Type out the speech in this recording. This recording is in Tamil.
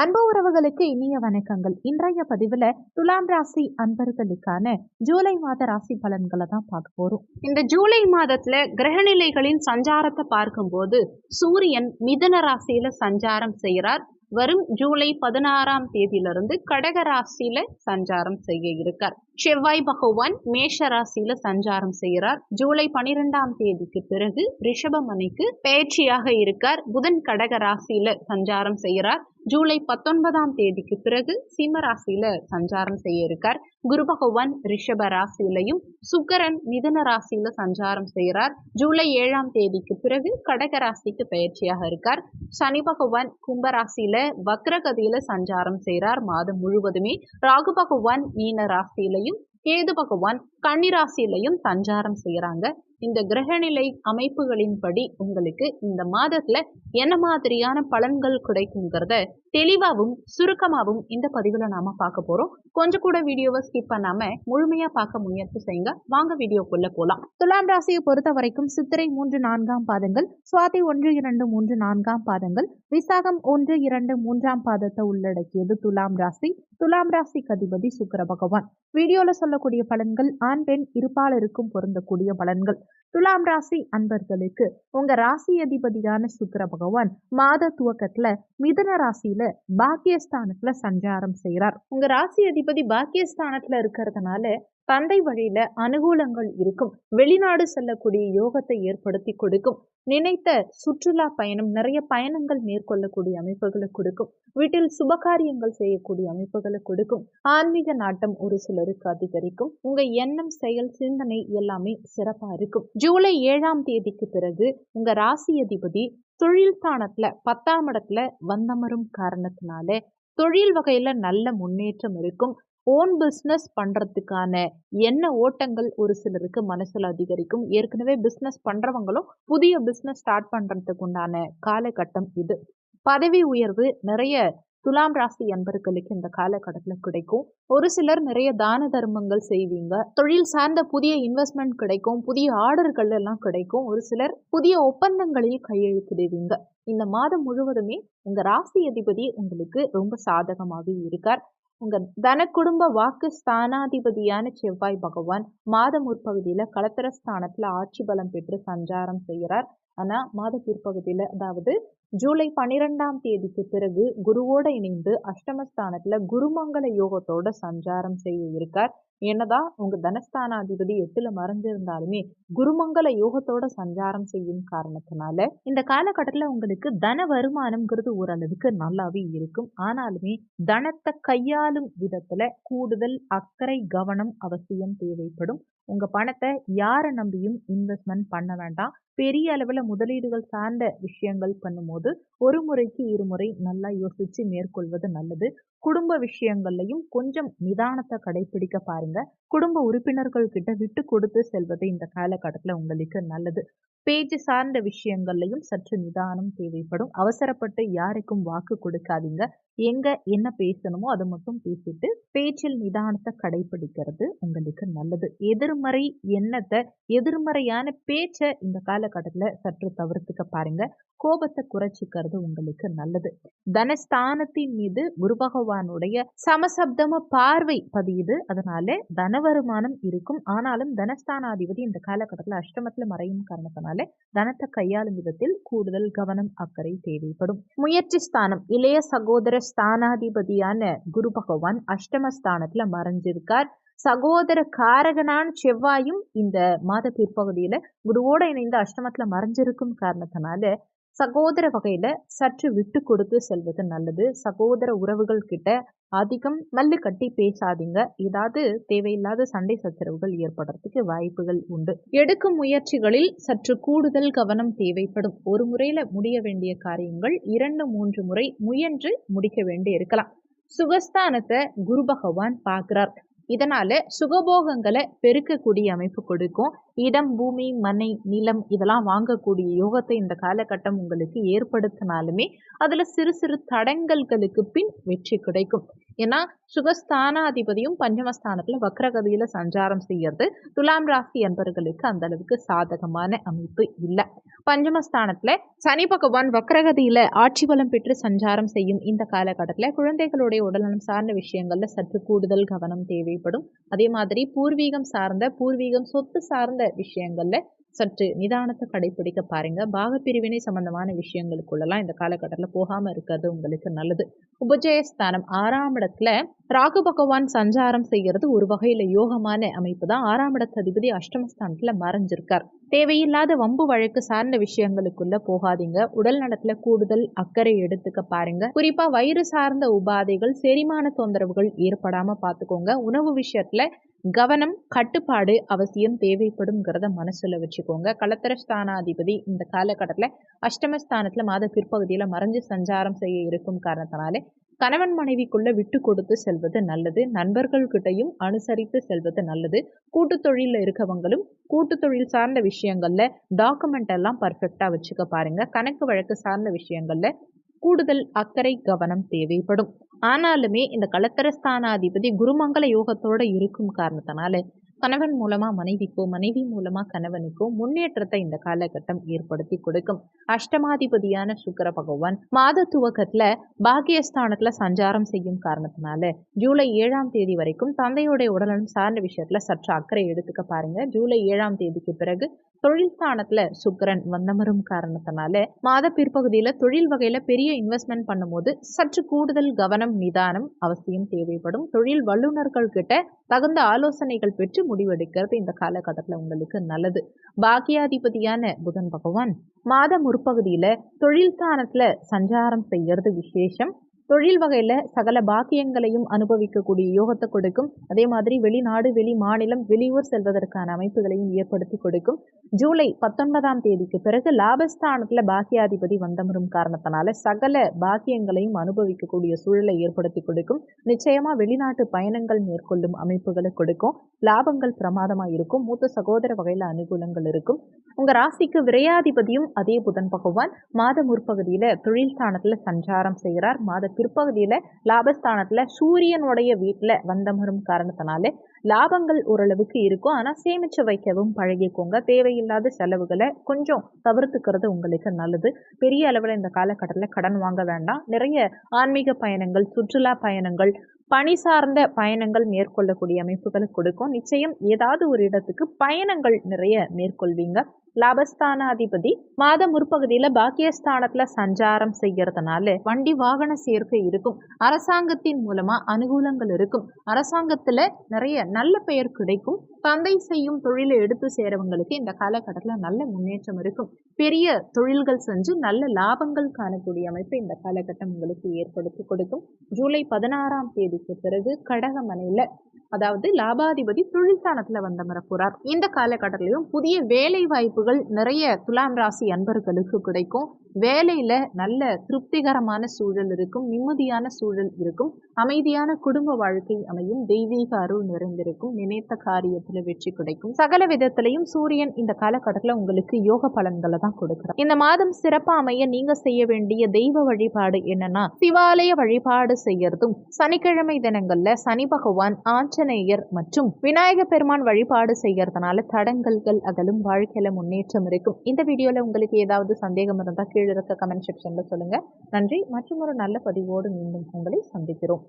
அன்பு உறவுகளுக்கு இனிய வணக்கங்கள். இன்றைய பதிவில் துலாம் ராசி அன்பர்களுக்கான ஜூலை மாத ராசி பலன்களை தான் பார்க்க போறோம். இந்த ஜூலை மாதத்துல கிரகநிலைகளின் சஞ்சாரத்தை பார்க்கும்போது சூரியன் மிதன ராசியில சஞ்சாரம் செய்கிறார். வரும் ஜூலை பதினாறாம் தேதியிலிருந்து கடக ராசியில சஞ்சாரம் செய்ய இருக்கார். செவ்வாய் பகவான் மேஷ ராசியில சஞ்சாரம் செய்கிறார். ஜூலை பனிரெண்டாம் தேதிக்கு பிறகு ரிஷபமணிக்கு பயிற்சியாக இருக்கார். புதன் கடக ராசியில சஞ்சாரம் செய்கிறார். ஜூலை பத்தொன்பதாம் தேதிக்கு பிறகு சிம்ம ராசியில சஞ்சாரம் செய்ய இருக்கார். குரு பகவான் ரிஷப ராசியிலையும் சுக்கரன் மிதன ராசியில சஞ்சாரம் செய்கிறார். ஜூலை ஏழாம் தேதிக்கு பிறகு கடக ராசிக்கு பயிற்சியாக இருக்கார். சனி பகவான் கும்ப ராசியில வக்ரகதியில சஞ்சாரம் செய்கிறார் மாதம் முழுவதுமே. ராகு பகவான் மீன ராசியிலையும் கேது பகவான் கன்னிராசியிலையும் சஞ்சாரம் செய்கிறாங்க. இந்த கிரகநிலை அமைப்புகளின்படி உங்களுக்கு இந்த மாதத்துல என்ன மாதிரியான பலன்கள் கிடைக்குங்கிறத தெளிவாகவும் சுருக்கமாகவும் இந்த பதிவுல நாம பார்க்க போறோம். கொஞ்சம் கூட வீடியோவை ஸ்கிப் பண்ணாம முழுமையா பார்க்க முயற்சி செய்யுங்க. வாங்க வீடியோக்குள்ள போலாம். துலாம் ராசியை பொறுத்த வரைக்கும் சித்திரை மூன்று நான்காம் பாதங்கள் சுவாதி ஒன்று இரண்டு மூன்று நான்காம் பாதங்கள் விசாகம் ஒன்று இரண்டு மூன்றாம் பாதத்தை உள்ளடக்கியது துலாம் ராசி. துலாம் ராசி கதிபதி சுக்கர பகவான். வீடியோல சொல்லக்கூடிய பலன்கள் ஆண் பெண் இருப்பாளருக்கும் பொருந்தக்கூடிய பலன்கள். துலாம் ராசி அன்பர்களுக்கு உங்க ராசி அதிபதியான சுக்கர பகவான் மாத துவக்கத்துல மிதன ராசியில பாக்கியஸ்தானத்துல சஞ்சாரம் செய்கிறார் உங்க ராசி அதிபதி பாக்கியஸ்தானத்துல இருக்கிறதுனால தந்தை வழியில அனுகூலங்கள் இருக்கும். வெளிநாடு செல்லக்கூடிய யோகத்தை ஏற்படுத்தி கொடுக்கும். நினைத்த சுற்றுலா பயணம் நிறைய பயணங்கள் மேற்கொள்ளக்கூடிய அமைப்புகளை கொடுக்கும். வீட்டில் சுபகாரியங்கள் செய்யக்கூடிய அமைப்புகளை கொடுக்கும். ஆன்மீக நாட்டம் ஒரு சிலருக்கு அதிகரிக்கும். உங்க எண்ணம் செயல் சிந்தனை எல்லாமே சிறப்பா இருக்கும். ஜூலை ஏழாம் தேதிக்கு பிறகு உங்க ராசி அதிபதி தொழில் ஸ்தானத்துல பத்தாம் இடத்துல வந்தமரும் காரணத்தினால தொழில் வகையில நல்ல முன்னேற்றம் இருக்கும். ஓன் பிஸ்னஸ் பண்ணுறதுக்கான என்ன ஓட்டங்கள் ஒரு சிலருக்கு மனசில் அதிகரிக்கும். ஏற்கனவே பிஸ்னஸ் பண்ணுறவங்களும் புதிய பிஸ்னஸ் ஸ்டார்ட் பண்ணுறதுக்கு உண்டான காலகட்டம் இது. பதவி உயர்வு நிறைய துலாம் ராசி அன்பர்களுக்கு இந்த காலகட்டத்தில் கிடைக்கும். ஒரு சிலர் நிறைய தான தர்மங்கள் செய்வீங்க. தொழில் சார்ந்த புதிய இன்வெஸ்ட்மெண்ட் கிடைக்கும். புதிய ஆர்டர்கள் எல்லாம் கிடைக்கும். ஒரு சிலர் புதிய ஒப்பந்தங்களில் கையெழுத்திடுவீங்க. இந்த மாதம் முழுவதுமே உங்க ராசி அதிபதி உங்களுக்கு ரொம்ப சாதகமாக இருக்கார். உங்க தன குடும்ப வாக்கு ஸ்தானாதிபதியான செவ்வாய் பகவான் மாத முற்பகுதியில கலத்திர ஸ்தானத்துல ஆட்சி பலம் பெற்று சஞ்சாரம் செய்கிறார். ஆனா மாத பிற்பகுதியில அதாவது ஜூலை பன்னிரெண்டாம் தேதிக்கு பிறகு குருவோட இணைந்து அஷ்டமஸ்தானத்துல குருமங்கல யோகத்தோட சஞ்சாரம் செய்ய இருக்கார். என்னதான் உங்க தனஸ்தானாதிபதி எட்டுல மறைஞ்சிருந்தாலுமே குருமங்கல யோகத்தோட சஞ்சாரம் செய்யும் காரணத்தினால இந்த காலகட்டத்துல உங்களுக்கு தன வருமானம்ங்கிறது ஓரளவுக்கு நல்லாவே இருக்கும். ஆனாலுமே தனத்தை கையாளும் விதத்துல கூடுதல் அக்கறை கவனம் அவசியம் தேவைப்படும். உங்க பணத்தை யாரை நம்பியும் இன்வெஸ்ட்மெண்ட் பண்ண வேண்டாம். பெரிய அளவில் முதலீடுகள் சார்ந்த விஷயங்கள் பண்ணும்போது ஒரு முறைக்கு இருமுறை நல்லா யோசிச்சு மேற்கொள்வது நல்லது. குடும்ப விஷயங்கள்லையும் கொஞ்சம் நிதானத்தை கடைபிடிக்க பாருங்க. குடும்ப உறுப்பினர்கள் கிட்ட விட்டு கொடுத்து செல்வது இந்த காலகட்டத்தில் உங்களுக்கு நல்லது. பேச்சு சார்ந்த விஷயங்கள்லையும் சற்று நிதானம் தேவைப்படும். அவசரப்பட்டு யாருக்கும் வாக்கு கொடுக்காதீங்க. எங்க என்ன பேசணுமோ அதை மட்டும் பேசிட்டு பேச்சில் நிதானத்தை கடைபிடிக்கிறது உங்களுக்கு நல்லது. எதிர் எதிர்மறை எண்ணத்தை எதிர்மறையான பேச்சை இந்த காலகட்டத்தில் சற்று தவிர்த்துக்க பாருங்க. கோபத்தை குறைச்சிக்கிறது உங்களுக்கு நல்லது. தனஸ்தானத்தின் மீது குரு பகவானுடைய சமசப்தம பார்வை பதியுது. அதனால தன வருமானம் இருக்கும். ஆனாலும் தனஸ்தானாதிபதி இந்த காலகட்டத்தில் அஷ்டமத்தில் மறையும் காரணத்தினால தனத்தை கையாளும் விதத்தில் கூடுதல் கவனம் அக்கறை தேவைப்படும். முயற்சி ஸ்தானம் இளைய சகோதர ஸ்தானாதிபதியான குரு பகவான் அஷ்டமஸ்தானத்தில் மறைஞ்சிருக்கார். சகோதர காரகனான செவ்வாயும் இந்த மாத பிற்பகுதியில குருவோட இணைந்து அஷ்டமத்துல மறைஞ்சிருக்கும் காரணத்தினால சகோதர வகையில சற்று விட்டு கொடுத்து செல்வது நல்லது. சகோதர உறவுகள் கிட்ட அதிகம் மல்லு கட்டி பேசாதீங்க. ஏதாவது தேவையில்லாத சண்டை சச்சரவுகள் ஏற்படுறதுக்கு வாய்ப்புகள் உண்டு. எடுக்கும் முயற்சிகளில் சற்று கூடுதல் கவனம் தேவைப்படும். ஒரு முறையில முடிய வேண்டிய காரியங்கள் இரண்டு மூன்று முறை முயன்று முடிக்க வேண்டி இருக்கலாம். சுகஸ்தானத்தை குரு பகவான் பார்க்கிறார். இதனால சுகபோகங்களை பெருக்கக்கூடிய அமைப்பு கொடுக்கும். இடம் பூமி மனை நிலம் இதெல்லாம் வாங்கக்கூடிய யோகத்தை இந்த காலகட்டம் உங்களுக்கு ஏற்படுத்தினாலுமே அதில் சிறு சிறு தடங்கல்களுக்கு பின் வெற்றி கிடைக்கும். ஏன்னா சுகஸ்தானாதிபதியும் பஞ்சமஸ்தானத்தில் வக்ரகதியில் சஞ்சாரம் செய்யறது துலாம் ராசி என்பவர்களுக்கு அந்த அளவுக்கு சாதகமான அமைப்பு இல்லை. பஞ்சமஸ்தானத்தில் சனி பகவான் வக்ரகதியில் ஆட்சி பலம் பெற்று சஞ்சாரம் செய்யும் இந்த காலகட்டத்தில் குழந்தைகளுடைய உடல்நலம் சார்ந்த விஷயங்களில் சற்று கூடுதல் கவனம் தேவைப்படும். அதே மாதிரி பூர்வீகம் சார்ந்த பூர்வீகம் சொத்து சார்ந்த விஷயங்களில் சற்று நிதானத்தை கடைபிடிக்க பாருங்க. பாகப்பிரிவினை சம்பந்தமான விஷயங்களுக்குள்ளலாம் இந்த காலகட்டத்தில் போகாமல் இருக்கிறது உங்களுக்கு நல்லது. உபஜயஸ்தானம் ஆறாம் இடத்துல ராகு பகவான் சஞ்சாரம் செய்கிறது ஒரு வகையில் யோகமான அமைப்பு தான். ஆறாம் இடத்து அதிபதி அஷ்டமஸ்தானத்தில் மறைஞ்சிருக்கார். தேவையில்லாத வம்பு வழக்கு சார்ந்த விஷயங்களுக்குள்ள போகாதீங்க. உடல் நலத்துல கூடுதல் அக்கறை எடுத்துக்க பாருங்க. குறிப்பா வயிறு சார்ந்த உபாதைகள் செரிமான தொந்தரவுகள் ஏற்படாம பாத்துக்கோங்க. உணவு விஷயத்துல கவனம் கட்டுப்பாடு அவசியம் தேவைப்படும்ங்கிறத மனசுல வச்சுக்கோங்க. கலத்தரஸ்தானாதிபதி இந்த காலகட்டத்தில் அஷ்டமஸ்தானத்தில் மாத பிற்பகுதியில் மறைஞ்சு சஞ்சாரம் செய்ய இருக்கும் காரணத்தினாலே கணவன் மனைவிக்குள்ள விட்டு கொடுத்து செல்வது நல்லது. நண்பர்கள்கிட்டையும் அனுசரித்து செல்வது நல்லது. கூட்டு தொழிலில் இருக்கவங்களும் கூட்டு தொழில் சார்ந்த விஷயங்கள்ல டாக்குமெண்ட் எல்லாம் பர்ஃபெக்டா வச்சுக்க பாருங்க. கணக்கு வழக்கு சார்ந்த விஷயங்கள்ல கூடுதல் அக்கறை கவனம் தேவைப்படும். ஆனாலுமே இந்த கலத்தரஸ்தானாதிபதி குருமங்கள யோகத்தோட இருக்கும் காரணத்தினால கணவன் மூலமா மனைவிக்கோ மனைவி மூலமா கணவனுக்கோ முன்னேற்றத்தை இந்த காலகட்டம் ஏற்படுத்தி கொடுக்கும். அஷ்டமாதிபதியான சுக்கர பகவான் மாத துவக்கத்துல பாக்கியஸ்தானத்துல சஞ்சாரம் செய்யும் காரணத்தினால ஜூலை ஏழாம் தேதி வரைக்கும் தந்தையுடைய உடலும் சார்ந்த விஷயத்துல சற்று அக்கறை எடுத்துக்க பாருங்க. ஜூலை ஏழாம் தேதிக்கு பிறகு தொழில் ஸ்தானத்துல சுக்கரன் வந்தமரும் காரணத்தினால மாத பிற்பகுதியில தொழில் வகையில பெரிய இன்வெஸ்ட்மெண்ட் பண்ணும்போது சற்று கூடுதல் கவனம் நிதானம் அவசியம் தேவைப்படும். தொழில் வல்லுநர்கள் கிட்ட தகுந்த ஆலோசனைகள் பெற்று முடிவெடுக்கிறது இந்த காலகட்டத்தில் உங்களுக்கு நல்லது. பாக்கியாதிபதியான புதன் பகவான் மாத முற்பகுதியில் தொழில் ஸ்தானத்தில் சஞ்சாரம் செய்யறது விசேஷம். தொழில் வகையில் சகல பாக்கியங்களையும் அனுபவிக்கக்கூடிய யோகத்தை கொடுக்கும். அதே மாதிரி வெளிநாடு வெளி மாநிலம் வெளியூர் செல்வதற்கான அமைப்புகளையும் ஏற்படுத்தி கொடுக்கும். ஜூலை பத்தொன்பதாம் தேதிக்கு பிறகு லாபஸ்தானத்தில் பாக்கியாதிபதி வந்தமரும் காரணத்தினால சகல பாக்கியங்களையும் அனுபவிக்கக்கூடிய சூழலை ஏற்படுத்தி கொடுக்கும். நிச்சயமா வெளிநாட்டு பயணங்கள் மேற்கொள்ளும் அமைப்புகளை கொடுக்கும். லாபங்கள் பிரமாதமாக இருக்கும். மூத்த சகோதர வகையில் அனுகூலங்கள் இருக்கும். உங்க ராசிக்கு விரையாதிபதியும் அதே புதன் பகவான். மாத முற்பகுதியில தொழில் ஸ்தானத்துல சஞ்சாரம் செய்கிறார். மாத பிற்பகுதியில் லாபஸ்தானத்தில் சூரியனுடைய வீட்டில் வந்தமரும் காரணத்தினால லாபங்கள் ஓரளவுக்கு இருக்கும். ஆனால் சேமித்து வைக்கவும் பழகிக்கோங்க. தேவையில்லாத செலவுகளை கொஞ்சம் தவிர்த்துக்கிறது உங்களுக்கு நல்லது. பெரிய அளவில் இந்த காலகட்டத்தில் கடன் வாங்க வேண்டாம். நிறைய ஆன்மீக பயணங்கள் சுற்றுலா பயணங்கள் பணி சார்ந்த பயணங்கள் மேற்கொள்ளக்கூடிய அமைப்புகளை கொடுக்கும். நிச்சயம் ஏதாவது ஒரு இடத்துக்கு பயணங்கள் நிறைய மேற்கொள்வீங்க. லாபஸ்தானாதிபதி மாத முற்பகுதியில பாக்கியஸ்தானத்துல சஞ்சாரம் செய்யறதுனால வண்டி வாகன சேர்க்கை இருக்கும். அரசாங்கத்தின் மூலமா அனுகூலங்கள் இருக்கும். அரசாங்கத்துல நிறைய நல்ல பெயர் கிடைக்கும். தந்தை செய்யும் தொழிலை எடுத்து சேரவங்களுக்கு இந்த காலகட்டத்தில் நல்ல முன்னேற்றம் இருக்கும். பெரிய தொழில்கள் செஞ்சு நல்ல லாபங்கள் காணக்கூடிய அமைப்பு இந்த காலகட்டம் உங்களுக்கு ஏற்படுத்தி கொடுக்கும். ஜூலை பதினாறாம் தேதிக்கு பிறகு கடகமனையில அதாவது லாபாதிபதி தொழில்தானத்துல வந்தமர போறார். இந்த காலகட்டத்திலையும் புதிய வேலை வாய்ப்புகள் நிறைய துலாம் ராசி அன்பர்களுக்கு கிடைக்கும். வேலையில நல்ல திருப்திகரமான சூழல் இருக்கும் நிம்மதியான சூழல் இருக்கும் அமைதியான குடும்ப வாழ்க்கை அமையும் தெய்வீக அருள் நிறைந்திருக்கும் நினைத்த காரியத்துல வெற்றி கிடைக்கும். சகல விதத்திலையும் சூரியன் இந்த காலகட்டத்தில் உங்களுக்கு யோக பலன்களை தான் கொடுக்குறோம் இந்த மாதம் சிறப்பா அமைய நீங்க செய்ய வேண்டிய தெய்வ வழிபாடு என்னன்னா சிவாலய வழிபாடு செய்யறதும் சனிக்கிழமை தினங்கள்ல சனி பகவான் ஆஞ்சநேயர் மற்றும் விநாயக பெருமான் வழிபாடு செய்யறதுனால தடங்கல்கள் அகலும் வாழ்க்கையில முன்னேற்றம் இருக்கும். இந்த வீடியோல உங்களுக்கு ஏதாவது சந்தேகம் இருந்தால் கீழே இருக்க கமெண்ட் செக்ஷன்ல சொல்லுங்க. நன்றி. மற்றும் ஒரு நல்ல பதிவோடு மீண்டும் உங்களை சந்திக்கிறோம்.